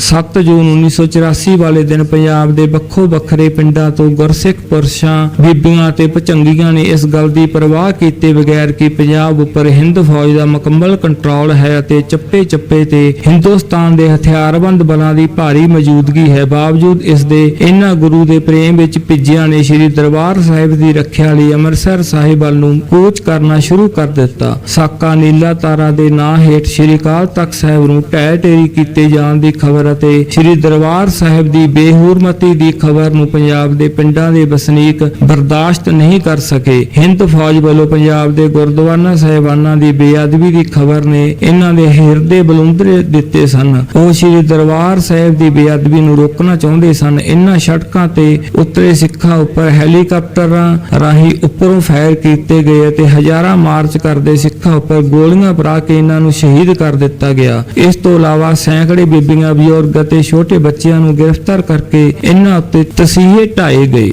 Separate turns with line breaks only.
7 ਜੂਨ 1984 ਵਾਲੇ ਦਿਨ ਪੰਜਾਬ ਦੇ ਵੱਖੋ ਵੱਖਰੇ ਪਿੰਡਾਂ ਤੋਂ ਗੁਰਸਿੱਖ ਪੁਰਸ਼ਾਂ, ਬੀਬੀਆਂ ਤੇ ਭਚੰਗੀਆਂ ਨੇ ਇਸ ਗੱਲ ਦੀ ਪਰਵਾਹ ਕੀਤੇ ਬਗੈਰ ਕਿ ਪੰਜਾਬ ਉੱਪਰ ਹਿੰਦ ਫੌਜ ਦਾ ਮੁਕੰਮਲ ਕੰਟਰੋਲ ਹੈ ਅਤੇ ਚੱਪੇ ਚੱਪੇ ਤੇ ਹਿੰਦੁਸਤਾਨ ਦੇ ਹਥਿਆਰਬੰਦ ਬਲਾਂ ਦੀ ਭਾਰੀ ਮੌਜੂਦਗੀ ਹੈ। ਬਾਵਜੂਦ ਇਸ ਦੇ ਇਹਨਾਂ ਗੁਰੂ ਦੇ ਪ੍ਰੇਮ ਵਿੱਚ ਭਿੱਜਿਆਂ ਨੇ ਸ੍ਰੀ ਦਰਬਾਰ ਸਾਹਿਬ ਦੀ ਰੱਖਿਆ ਲਈ ਅੰਮ੍ਰਿਤਸਰ ਸਾਹਿਬ ਵੱਲ ਨੂੰ ਕੂਚ ਕਰਨਾ ਸ਼ੁਰੂ ਕਰ ਦਿੱਤਾ। ਸਾਕਾ ਨੀਲਾ ਤਾਰਾ ਦੇ ਨਾਂ ਹੇਠ ਸ੍ਰੀ ਅਕਾਲ ਤਖਤ ਸਾਹਿਬ ਨੂੰ ਢਹਿ ਢੇਰੀ ਕੀਤੇ ਜਾਣ ਦੀ ਖਬਰ ਅਤੇ ਸ੍ਰੀ ਦਰਬਾਰ ਸਾਹਿਬ ਦੀ ਬੇਹੂਰਮਤੀ ਦੀ ਖਬਰ ਨੂੰ ਪੰਜਾਬ ਦੇ ਪਿੰਡਾਂ ਦੇ ਵਸਨੀਕ ਬਰਦਾਸ਼ਤ ਨਹੀਂ ਕਰ ਸਕੇ। ਹਿੰਦ ਫੌਜ ਵੱਲੋਂ ਪੰਜਾਬ ਦੇ ਗੁਰਦੁਆਰਾ ਸਾਹਿਬਾਨਾਂ ਦੀ ਬੇਅਦਬੀ ਦੀ ਖਬਰ ਨੇ ਇਹਨਾਂ ਦੇ ਹਿਰਦੇ ਬਲੁੰਦਰੇ ਦਿੱਤੇ ਸਨ। ਉਹ ਸ੍ਰੀ ਦਰਬਾਰ ਸਾਹਿਬ ਦੀ ਬੇਅਦਬੀ ਨੂੰ ਰੋਕਣਾ ਚਾਹੁੰਦੇ ਸਨ। ਇਹਨਾਂ ਸੜਕਾਂ ਤੇ ਉੱਤਰੇ ਸਿੱਖਾਂ ਉੱਪਰ ਹੈਲੀਕਾਪਟਰਾਂ ਰਾਹੀਂ ਉੱਪਰੋਂ ਫਾਇਰ ਕੀਤੇ ਗਏ ਅਤੇ ਹਜ਼ਾਰਾਂ ਮਾਰਚ ਕਰਦੇ ਸਿੱਖਾਂ ਉੱਪਰ ਗੋਲੀਆਂ ਭਰਾ ਕੇ ਇਹਨਾਂ ਨੂੰ ਸ਼ਹੀਦ ਕਰ ਦਿੱਤਾ ਗਿਆ। ਇਸ ਤੋਂ ਇਲਾਵਾ ਸੈਂਕੜੇ ਬੀਬੀਆਂ ਵੀ ਬਜ਼ੁਰਗ ਅਤੇ ਛੋਟੇ ਬੱਚਿਆਂ ਨੂੰ ਗ੍ਰਿਫਤਾਰ ਕਰਕੇ ਇਹਨਾਂ ਉੱਤੇ ਤਸੀਹੇ ਢਾਏ ਗਏ।